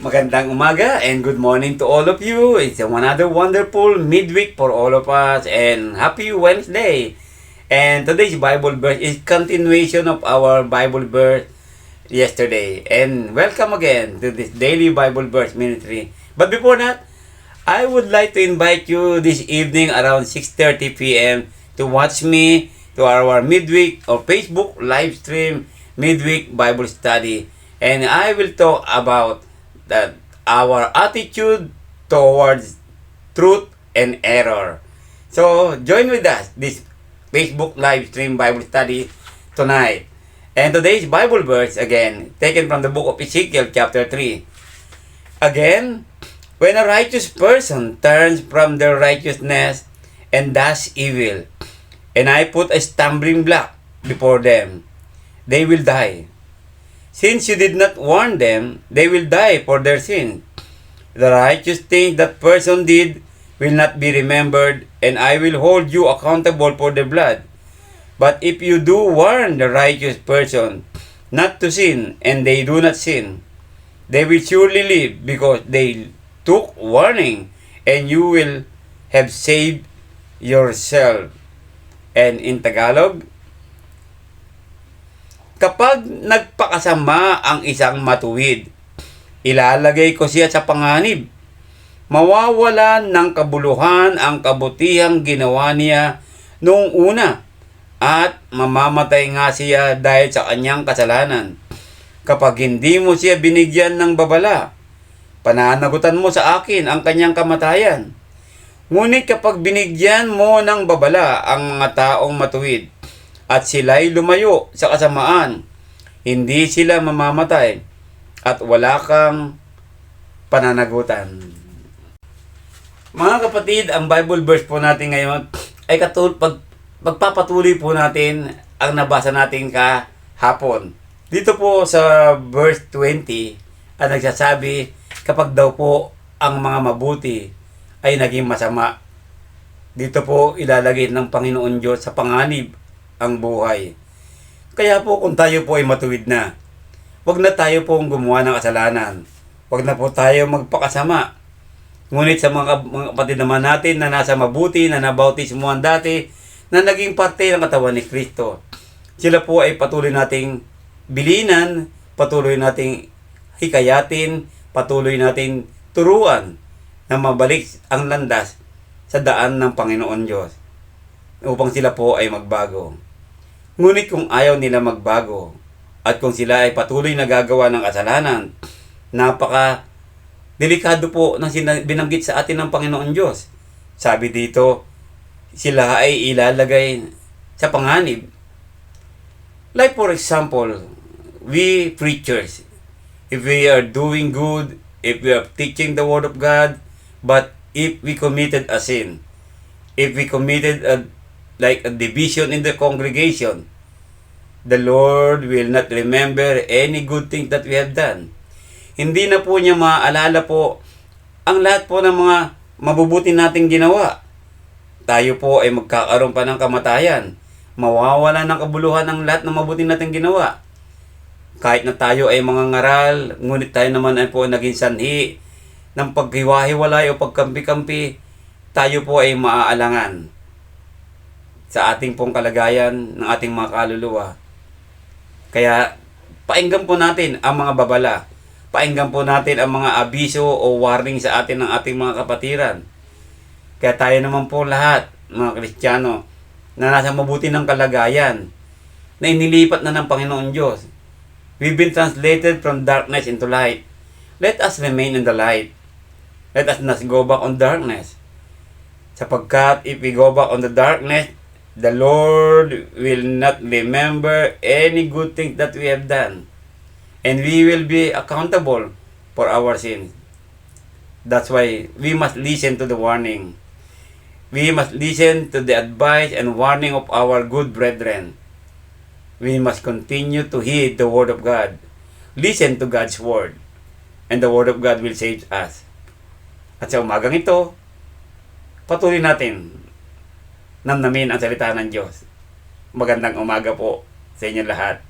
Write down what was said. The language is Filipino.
Magandang umaga and good morning to all of you. It's another wonderful midweek for all of us and happy Wednesday. And today's Bible verse is continuation of our Bible verse yesterday. And welcome again to this daily Bible verse ministry. But before that, I would like to invite you this evening around 6:30 p.m. to watch me to our midweek or Facebook live stream midweek Bible study. And I will talk about that our attitude towards truth and error. So join with us this Facebook live stream Bible study tonight. And today's Bible verse again taken from the book of Ezekiel chapter 3. Again, when a righteous person turns from their righteousness and does evil, and I put a stumbling block before them, they will die. Since you did not warn them, they will die for their sin. The righteous thing that person did will not be remembered, and I will hold you accountable for the blood. But if you do warn the righteous person not to sin, and they do not sin, they will surely live because they took warning, and you will have saved yourself. And in Tagalog, Kapag nagpakasama ang isang matuwid, ilalagay ko siya sa panganib. Mawawalan ng kabuluhan ang kabutihang ginawa niya noong una at mamamatay nga siya dahil sa kanyang kasalanan. Kapag hindi mo siya binigyan ng babala, pananagutan mo sa akin ang kanyang kamatayan. Ngunit kapag binigyan mo ng babala ang mga taong matuwid, at sila'y lumayo sa kasamaan, hindi sila mamamatay at wala kang pananagutan. Mga kapatid, ang Bible verse po natin ngayon ay katul pag pagpapatuloy po natin ang nabasa natin kahapon. Dito po sa verse 20, ang nagsasabi kapag daw po ang mga mabuti ay naging masama. Dito po ilalagay ng Panginoon Diyos sa panganib ang buhay. Kaya po kung tayo po ay matuwid na, wag na tayo pong gumawa ng kasalanan. Wag na po tayo magpakasama. Ngunit sa mga, mga kapatid naman natin na nasa mabuti, na nabautismuhan dati, na naging parte ng katawan ni Kristo, sila po ay patuloy nating bilinan, patuloy nating hikayatin, patuloy nating turuan na mabalik ang landas sa daan ng Panginoon Diyos upang sila po ay magbago. Ngunit kung ayaw nila magbago at kung sila ay patuloy na gagawa ng kasalanan, napaka delikado po ng binanggit sa atin ng Panginoon Diyos. Sabi dito, sila ay ilalagay sa panganib. Like for example, we preachers, if we are doing good, if we are teaching the Word of God, but if we committed a sin, if we committed a like a division in the congregation, the Lord will not remember any good thing that we have done. Hindi na po niya maaalala po ang lahat po ng mga mabubuti nating ginawa. Tayo po ay magkakaroon pa ng kamatayan. Mawawala ng kabuluhan ang lahat ng mabuti nating ginawa. Kahit na tayo ay mga ngaral, ngunit tayo naman ay po naging sanhi ng paghiwa-hiwalay o pagkampi-kampi, tayo po ay maaalangan sa ating pong kalagayan ng ating mga kaluluwa. Kaya painggan po natin ang mga babala. Painggan po natin ang mga abiso o warning sa atin ng ating mga kapatiran. Kaya tayo naman po lahat, mga Kristiyano, na nasa mabuti ng kalagayan, na inilipat na ng Panginoon Diyos. We've been translated from darkness into light. Let us remain in the light. Let us not go back on darkness. Sapagkat if we go back on the darkness, the Lord will not remember any good thing that we have done. And we will be accountable for our sins. That's why we must listen to the warning. We must listen to the advice and warning of our good brethren. We must continue to heed the word of God. Listen to God's word. And the word of God will save us. At sa umagang ito, patuloy natin namnamin ang salita ng Diyos. Magandang umaga po sa inyo lahat.